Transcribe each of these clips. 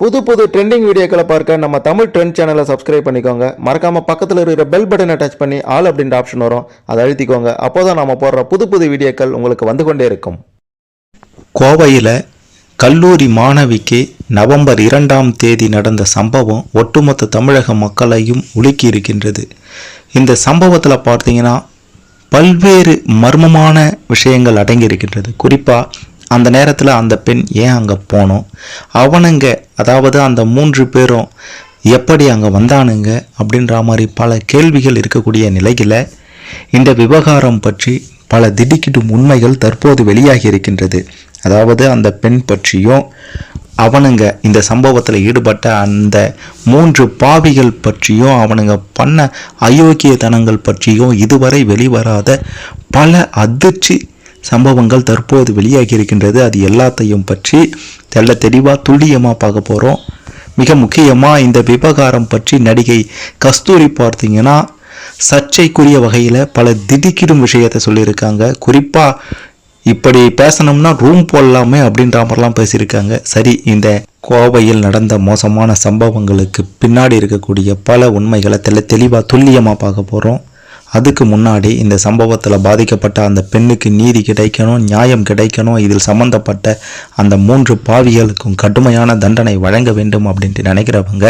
புது புது ட்ரெண்டிங் வீடியோக்களை பார்க்க நம்ம தமிழ் ட்ரெண்ட் சேனலை சப்ஸ்கிரைப் பண்ணிக்கோங்க. மறக்காமல் பக்கத்தில் இருக்கிற பெல் பட்டனை டச் பண்ணி ஆல் அப்படின்ற ஆப்ஷன் வரும். அதை அழுத்திக்கோங்க. அப்போதான் நம்ம போடுற புது புது வீடியோக்கள் உங்களுக்கு வந்து கொண்டே இருக்கும். கோவையில் கல்லூரி மாணவிக்கு நவம்பர் இரண்டாம் தேதி நடந்த சம்பவம் ஒட்டுமொத்த தமிழக மக்களையும் உலுக்கி இருக்கின்றது. இந்த சம்பவத்தில் பார்த்தீங்கன்னா பல்வேறு மர்மமான விஷயங்கள் அடங்கி இருக்கின்றது. குறிப்பாக அந்த நேரத்தில் அந்த பெண் ஏன் அங்கே போனோம்? அவனுங்க அதாவது அந்த மூன்று பேரும் எப்படி அங்கே வந்தானுங்க? அப்படின்ற மாதிரி பல கேள்விகள் இருக்கக்கூடிய நிலையில் இந்த விவகாரம் பற்றி பல திடுக்கிடும் உண்மைகள் தற்போது வெளியாகி இருக்கின்றது. அதாவது அந்த பெண் பற்றியும் அவனுங்க இந்த சம்பவத்தில் ஈடுபட்ட அந்த மூன்று பாவிகள் பற்றியும் அவனுங்க பண்ண அயோக்கியத்தனங்கள் பற்றியும் இதுவரை வெளிவராத பல அதிர்ச்சி சம்பவங்கள் தற்போது வெளியாகி இருக்கின்றது அது எல்லாத்தையும் பற்றி தெல்ல தெளிவாக துல்லியமாக பார்க்க போகிறோம் மிக முக்கியமாக இந்த விவகாரம் பற்றி நடிகை கஸ்தூரி பார்த்தீங்கன்னா சர்ச்சைக்குரிய வகையில் பல திடுக்கிடும் விஷயத்தை சொல்லியிருக்காங்க. குறிப்பாக இப்படி பேசணும்னா ரூம் போடலாமே அப்படின்ற மாதிரிலாம் பேசியிருக்காங்க. சரி இந்த கோவையில் நடந்த மோசமான சம்பவங்களுக்கு பின்னாடி இருக்கக்கூடிய பல உண்மைகளை தெல்ல தெளிவாக துல்லியமாக பார்க்க போகிறோம் அதுக்கு முன்னாடி இந்த சம்பவத்தில் பாதிக்கப்பட்ட அந்த பெண்ணுக்கு நீதி கிடைக்கணும் நியாயம் கிடைக்கணும் இதில் சம்பந்தப்பட்ட அந்த மூன்று பாவிகளுக்கும் கடுமையான தண்டனை வழங்க வேண்டும் அப்படின்ட்டு நினைக்கிறவங்க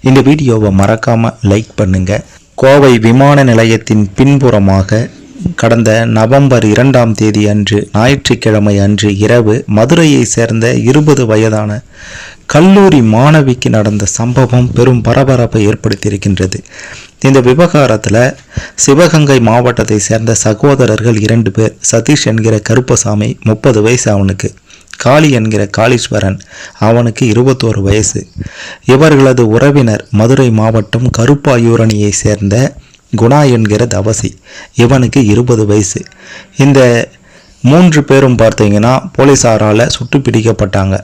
இந்த வீடியோவை மறக்காமல் லைக் பண்ணுங்கள் கோவை விமான நிலையத்தின் பின்புறமாக கடந்த நவம்பர் இரண்டாம் தேதி அன்று ஞாயிற்றுக்கிழமை அன்று இரவு மதுரையை சேர்ந்த இருபது வயதான கல்லூரி மாணவிக்கு நடந்த சம்பவம் பெரும் பரபரப்பை ஏற்படுத்தியிருக்கின்றது. இந்த விவகாரத்தில் சிவகங்கை மாவட்டத்தை சேர்ந்த சகோதரர்கள் இரண்டு பேர் சதீஷ் என்கிற கருப்பசாமி முப்பது வயசு அவனுக்கு காளி என்கிற காளீஸ்வரன் அவனுக்கு இருபத்தோரு வயசு. இவர்களது உறவினர் மதுரை மாவட்டம் கருப்பாயூரணியை சேர்ந்த குணா என்கிற தவசி இவனுக்கு இருபது வயசு. இந்த மூன்று பேரும் பார்த்தீங்கன்னா போலீஸாரால் சுட்டு பிடிக்கப்பட்டாங்க.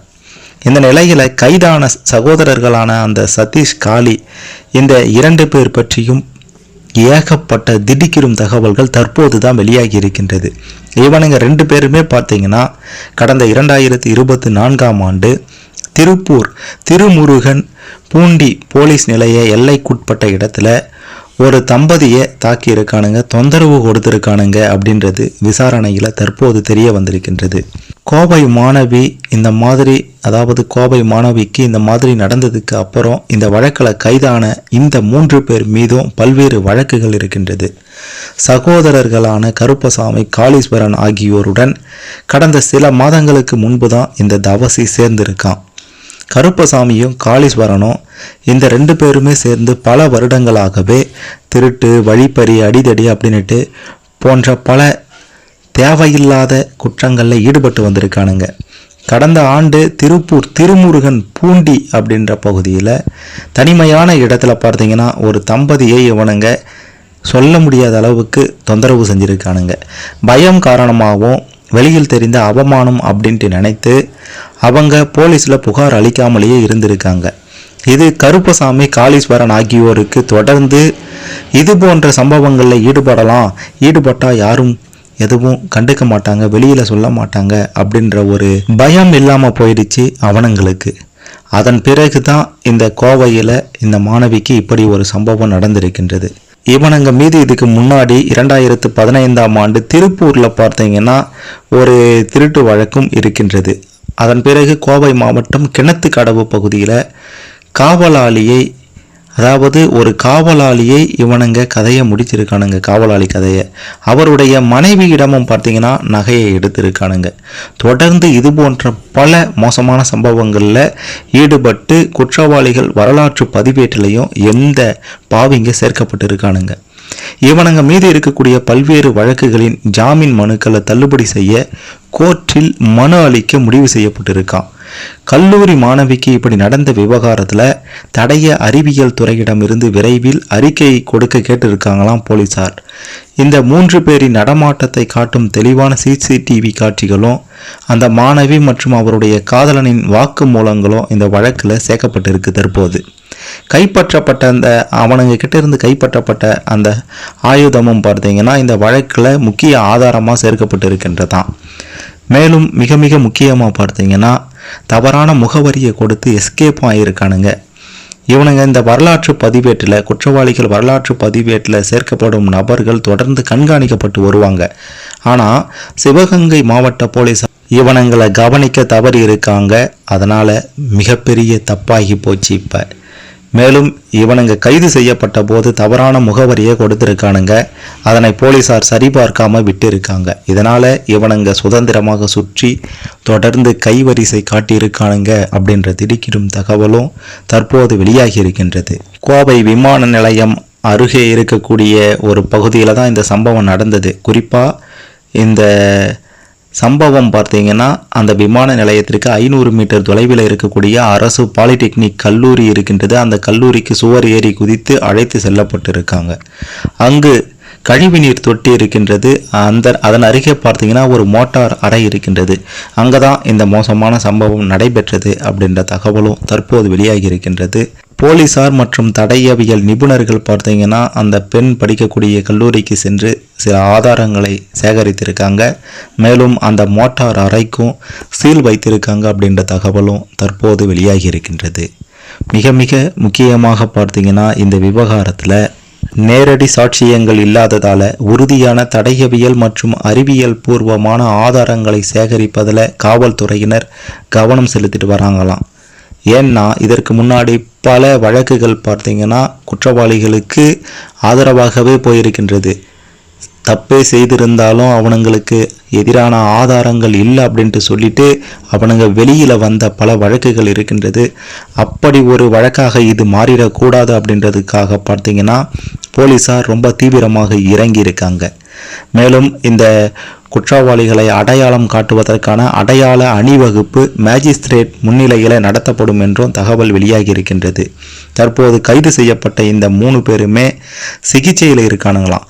இந்த நிலையில் கைதான சகோதரர்களான அந்த சதீஷ் காளி இந்த இரண்டு பேர் பற்றியும் ஏகப்பட்ட திடுக்கிடும் தகவல்கள் தற்போது தான் வெளியாகி இருக்கின்றது. இவனுங்க ரெண்டு பேருமே பார்த்தீங்கன்னா கடந்த இரண்டாயிரத்தி இருபத்தி நான்காம் ஆண்டு திருப்பூர் திருமுருகன் பூண்டி போலீஸ் நிலைய எல்லைக்குட்பட்ட இடத்துல ஒரு தம்பதியை தாக்கி இருக்கானுங்க தொந்தரவு கொடுத்துருக்கானுங்க அப்படின்றது விசாரணையில் தற்போது தெரிய வந்திருக்கின்றது. கோவை மாணவி இந்த மாதிரி அதாவது கோவை மாணவிக்கு இந்த மாதிரி நடந்ததுக்கு அப்புறம் இந்த வழக்கில் கைதான இந்த மூன்று பேர் மீதும் பல்வேறு வழக்குகள் இருக்கின்றது. சகோதரர்களான கருப்பசாமி காளீஸ்வரன் ஆகியோருடன் கடந்த சில மாதங்களுக்கு முன்பு தான் இந்த தவசி சேர்ந்திருக்கான். கருப்பசாமியும் காளீஸ்வரனும் இந்த ரெண்டு பேருமே சேர்ந்து பல வருடங்களாகவே திருட்டு வழிப்பறி அடிதடி அப்படின்னுட்டு போன்ற பல தேவையில்லாத குற்றங்களில் ஈடுபட்டு வந்திருக்கானுங்க. கடந்த ஆண்டு திருப்பூர் திருமுருகன் பூண்டி அப்படின்ற பகுதியில் தனிமையான இடத்துல பார்த்தீங்கன்னா ஒரு தம்பதியை இவனுங்க. சொல்ல முடியாத அளவுக்கு தொந்தரவு செஞ்சுருக்கானுங்க. பயம் காரணமாகவும் வெளியில் தெரிந்த அவமானம் அப்படின்ட்டு நினைத்து அவங்க போலீஸில் புகார் அளிக்காமலேயே இருந்திருக்காங்க. இது கருப்பசாமி காளீஸ்வரன் ஆகியோருக்கு தொடர்ந்து இது போன்ற சம்பவங்களில் ஈடுபடலாம் ஈடுபட்டால் யாரும் எதுவும் கண்டுக்க மாட்டாங்க வெளியில் சொல்ல மாட்டாங்க அப்படின்ற ஒரு பயம் இல்லாமல் போயிடுச்சு அவனங்களுக்கு. அதன் பிறகு தான் இந்த கோவையில் இந்த மாணவிக்கு இப்படி ஒரு சம்பவம் நடந்திருக்கின்றது. இவனுங்க மீது இதுக்கு முன்னாடி இரண்டாயிரத்து பதினைந்தாம் ஆண்டு திருப்பூரில் பார்த்தீங்கன்னா ஒரு திருட்டு வழக்கும் இருக்கின்றது. அதன் பிறகு கோவை மாவட்டம் கிணத்து கடவு பகுதியில் காவலாளியை அதாவது ஒரு காவலாளியை இவனுங்க கதையை முடித்திருக்கானுங்க காவலாளி கதையை. அவருடைய மனைவியிடமும் பார்த்தீங்கன்னா நகையை எடுத்திருக்கானுங்க. தொடர்ந்து இது போன்ற பல மோசமான சம்பவங்களில் ஈடுபட்டு குற்றவாளிகள் வரலாற்று பதிவேட்டிலையும் எந்த பாவிங்க சேர்க்கப்பட்டிருக்கானுங்க. இவனுங்க மீது இருக்கக்கூடிய பல்வேறு வழக்குகளின் ஜாமீன் மனுக்களை தள்ளுபடி செய்ய கோர்ட்டில் மனு அளிக்க முடிவு செய்யப்பட்டிருக்கான். கல்லூரி மாணவிக்கு இப்படி நடந்த விவகாரத்தில் தடைய அறிவியல் துறையிடமிருந்து விரைவில் அறிக்கை கொடுக்க கேட்டிருக்காங்களாம் போலீசார். இந்த மூன்று பேரின் நடமாட்டத்தை காட்டும் தெளிவான சிசிடிவி காட்சிகளும் அந்த மாணவி மற்றும் அவருடைய காதலனின் வாக்கு மூலங்களும் இந்த வழக்கில் சேர்க்கப்பட்டிருக்கு தற்போது. கைப்பற்றப்பட்ட அந்த அவனுங்க கிட்ட இருந்து கைப்பற்றப்பட்ட அந்த ஆயுதமும் பார்த்தீங்கன்னா இந்த வழக்கில் முக்கிய ஆதாரமாக சேர்க்கப்பட்டு இருக்கின்றதான் மேலும் மிக மிக முக்கியமாக பார்த்தீங்கன்னா தவறான முகவரியை கொடுத்து எஸ்கேப்பும் ஆகியிருக்கானுங்க இவனுங்க இந்த வரலாற்று பதிவேட்டில் குற்றவாளிகள் வரலாற்று பதிவேட்டில் சேர்க்கப்படும் நபர்கள் தொடர்ந்து கண்காணிக்கப்பட்டு வருவாங்க. ஆனால் சிவகங்கை மாவட்ட போலீஸ் இவனுங்களை கவனிக்க தவறி இருக்காங்க அதனால் மிகப்பெரிய தப்பாகி போச்சு இப்போ. மேலும் இவனுங்க கைது செய்யப்பட்ட போது தவறான முகவரியை கொடுத்துருக்கானுங்க. அதனை போலீசார் சரிபார்க்காம விட்டு இருக்காங்க இதனால இவனுங்க சுதந்திரமாக சுற்றி தொடர்ந்து கைவரிசை காட்டியிருக்கானுங்க அப்படின்ற திடுக்கிடும் தகவலும் தற்போது வெளியாகி இருக்கின்றது. கோவை விமான நிலையம் அருகே இருக்கக்கூடிய ஒரு பகுதியில் தான் இந்த சம்பவம் நடந்தது. குறிப்பாக இந்த சம்பவம் பார்த்தீங்கன்னா அந்த விமான நிலையத்திற்கு ஐநூறு மீட்டர் தொலைவில் இருக்கக்கூடிய அரசு பாலிடெக்னிக் கல்லூரி இருக்கின்றது. அந்த கல்லூரிக்கு சுவர் ஏறி குதித்து அழைத்து செல்லப்பட்டிருக்காங்க. அங்கு கழிவுநீர் தொட்டி இருக்கின்றது. அந்த அதன் அருகே பார்த்தீங்கன்னா ஒரு மோட்டார் அறை இருக்கின்றது. அங்கே தான் இந்த மோசமான சம்பவம் நடைபெற்றது அப்படின்ற தகவலும் தற்போது வெளியாகி இருக்கின்றது. போலீசார் மற்றும் தடையவியல் நிபுணர்கள் பார்த்தீங்கன்னா அந்த பெண் படிக்கக்கூடிய கல்லூரிக்கு சென்று சில ஆதாரங்களை சேகரித்திருக்காங்க. மேலும் அந்த மோட்டார் அறைக்கும் சீல் வைத்திருக்காங்க அப்படின்ற தகவலும் தற்போது வெளியாகி இருக்கின்றது. மிக மிக முக்கியமாக பார்த்தீங்கன்னா இந்த விவகாரத்தில் நேரடி சாட்சியங்கள் இல்லாததால உறுதியான தடையவியல் மற்றும் அறிவியல் பூர்வமான ஆதாரங்களை சேகரிப்பதில் காவல்துறையினர் கவனம் செலுத்திட்டு வராங்களாம். ஏன்னா இதற்கு முன்னாடி பல வழக்குகள் பார்த்தீங்கன்னா குற்றவாளிகளுக்கு ஆதரவாகவே போயிருக்கின்றது. தப்பே செய்திருந்தாலும் அவனுங்களுக்கு எதிரான ஆதாரங்கள் இல்லை அப்படின்ட்டு சொல்லிட்டு அவனுங்க வெளியில் வந்த பல வழக்குகள் இருக்கின்றது. அப்படி ஒரு வழக்காக இது மாறிடக்கூடாது அப்படின்றதுக்காக பார்த்தீங்கன்னா போலீஸார் ரொம்ப தீவிரமாக இறங்கி இருக்காங்க மேலும் இந்த குற்றவாளிகளை அடையாளம் காட்டுவதற்கான அடையாள அணிவகுப்பு மேஜிஸ்திரேட் முன்னிலையில் நடத்தப்படும் என்றும் தகவல் வெளியாகி இருக்கின்றது தற்போது கைது செய்யப்பட்ட இந்த மூணு பேருமே சிகிச்சையில் இருக்கானுங்களாம்.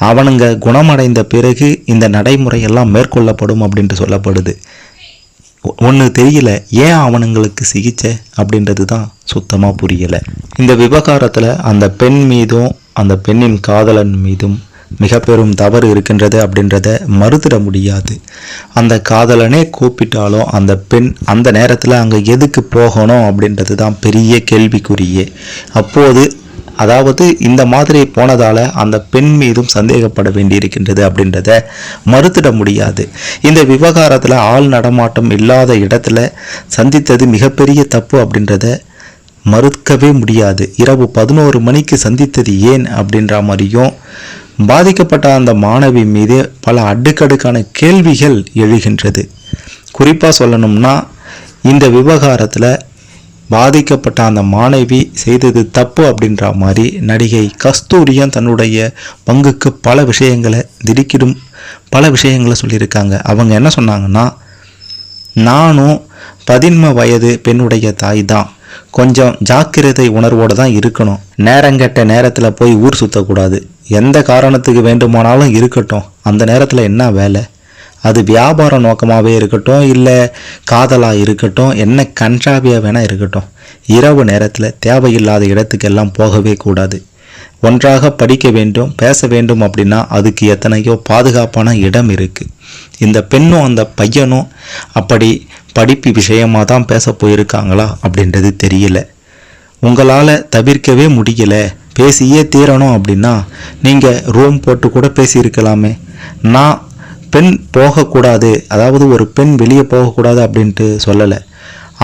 அவனுங்க குணமடைந்த பிறகு இந்த நடைமுறையெல்லாம் மேற்கொள்ளப்படும் அப்படின்ட்டு சொல்லப்படுது. ஒன்று தெரியல ஏன் அவனுங்களுக்கு சிகிச்சை அப்படின்றது தான் சுத்தமாக புரியலை. இந்த விவகாரத்தில் அந்த பெண் மீதும் அந்த பெண்ணின் காதலன் மீதும் மிக பெரும் தவறு இருக்கின்றது அப்படின்றத மறுத்திட முடியாது. அந்த காதலனே கூப்பிட்டாலும் அந்த பெண் அந்த நேரத்தில் அங்கே எதுக்கு போகணும் அப்படின்றது தான் பெரிய கேள்விக்குரியே அப்போது அதாவது இந்த மாதிரி போனதால் அந்த பெண் மீதும் சந்தேகப்பட வேண்டியிருக்கின்றது அப்படின்றத மறுத்திட முடியாது. இந்த விவகாரத்தில் ஆள் நடமாட்டம் இல்லாத இடத்துல சந்தித்தது மிகப்பெரிய தப்பு அப்படின்றத மறுக்கவே முடியாது. இரவு பதினோரு மணிக்கு சந்தித்தது ஏன் அப்படின்ற மாதிரியும் பாதிக்கப்பட்ட அந்த மாணவி மீது பல அடுக்கடுக்கான கேள்விகள் எழுகின்றது. குறிப்பாக சொல்லணும்னா இந்த விவகாரத்தில் பாதிக்கப்பட்ட அந்த மாணவி செய்தது தப்பு அப்படின்ற மாதிரி நடிகை கஸ்தூரியும் தன்னுடைய பங்குக்கு பல விஷயங்களை திடுக்கிடும் பல விஷயங்களை சொல்லியிருக்காங்க. அவங்க என்ன சொன்னாங்கன்னா நானும் பதின்ம வயது பெண்ணுடைய தாய் தான். கொஞ்சம் ஜாக்கிரதை உணர்வோடு தான் இருக்கணும். நேரங்கெட்ட நேரத்தில் போய் ஊர் சுற்றக்கூடாது எந்த காரணத்துக்கு வேண்டுமானாலும் இருக்கட்டும். அந்த நேரத்தில் என்ன வேலை? அது வியாபார நோக்கமாகவே இருக்கட்டும் இல்லை காதலாக இருக்கட்டும் என்ன கன்றாவியாக வேணால் இருக்கட்டும். இரவு நேரத்தில் தேவையில்லாத இடத்துக்கெல்லாம் போகவே கூடாது. ஒன்றாக படிக்க வேண்டும் பேச வேண்டும் அப்படின்னா அதுக்கு எத்தனையோ பாதுகாப்பான இடம் இருக்குது இந்த பெண்ணும் அந்த பையனும் அப்படி படிப்பு விஷயமாக தான் பேச போயிருக்காங்களா அப்படின்றது தெரியல. உங்களால் தவிர்க்கவே முடியலை. பேசியே தீரணும் அப்படின்னா நீங்கள் ரூம் போட்டு கூட பேசியிருக்கலாமே. நான் பெண் போகக்கூடாது அதாவது ஒரு பெண் வெளியே போகக்கூடாது அப்படின்ட்டு சொல்லலை.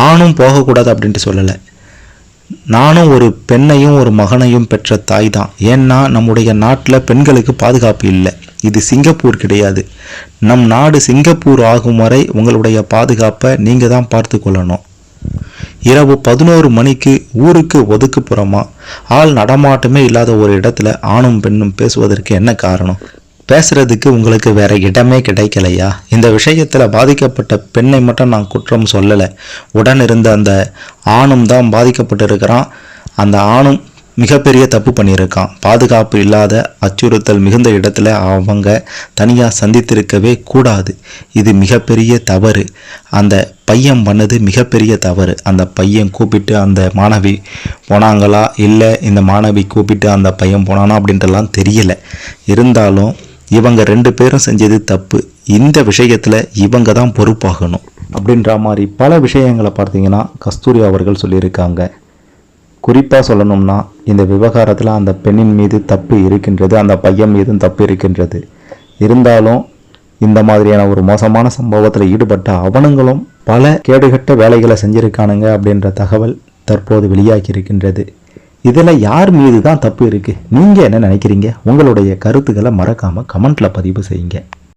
ஆணும் போகக்கூடாது அப்படின்ட்டு சொல்லலை. நானும் ஒரு பெண்ணையும் ஒரு மகனையும் பெற்ற தாய் தான். ஏன்னா நம்முடைய நாட்டில் பெண்களுக்கு பாதுகாப்பு இல்லை. இது சிங்கப்பூர் கிடையாது. நம் நாடு சிங்கப்பூர் ஆகும் வரை உங்களுடைய பாதுகாப்பை நீங்கள் தான் பார்த்து கொள்ளணும். இரவு பதினோரு மணிக்கு ஊருக்கு ஒதுக்குப்புறமா ஆள் நடமாட்டமே இல்லாத ஒரு இடத்துல ஆணும் பெண்ணும் பேசுவதற்கு என்ன காரணம்? பேசுறதுக்கு உங்களுக்கு வேற இடமே கிடைக்கலையா? இந்த விஷயத்தில் பாதிக்கப்பட்ட பெண்ணை மட்டும் நான் குற்றம் சொல்லலை. உடன் இருந்த அந்த ஆணும் தான் பாதிக்கப்பட்டு இருக்கிறான் அந்த ஆணும் மிகப்பெரிய தப்பு பண்ணியிருக்கான். பாதுகாப்பு இல்லாத அச்சுறுத்தல் மிகுந்த இடத்துல அவங்க தனியாக சந்தித்திருக்கவே கூடாது. இது மிகப்பெரிய தவறு. அந்த பையன் பண்ணது மிகப்பெரிய தவறு. அந்த பையன் கூப்பிட்டு அந்த மாணவி போனாங்களா? இல்லை இந்த மாணவி கூப்பிட்டு அந்த பையன் போனானா அப்படின்றலாம் தெரியல. இருந்தாலும் இவங்க ரெண்டு பேரும் செஞ்சது தப்பு. இந்த விஷயத்தில் இவங்க தான் பொறுப்பாகணும். அப்படின்ற மாதிரி பல விஷயங்களை பார்த்தீங்கன்னா கஸ்தூரி அவர்கள் சொல்லியிருக்காங்க. குறிப்பாக சொல்லணும்னா இந்த விவகாரத்தில் அந்த பெண்ணின் மீது தப்பு இருக்கின்றது அந்த பையன் மீதும் தப்பு இருக்கின்றது. இருந்தாலும் இந்த மாதிரியான ஒரு மோசமான சம்பவத்தில் ஈடுபட்ட அவனுங்களும் பல கேடுகட்ட வேலைகளை செஞ்சிருக்கானுங்க அப்படின்ற தகவல் தற்போது வெளியாகி இருக்கின்றது. இதில் யார் மீது தான் தப்பு இருக்குது நீங்கள் என்ன நினைக்கிறீங்க? உங்களுடைய கருத்துக்களை மறக்காமல் கமெண்ட்டில் பதிவு செய்யுங்க.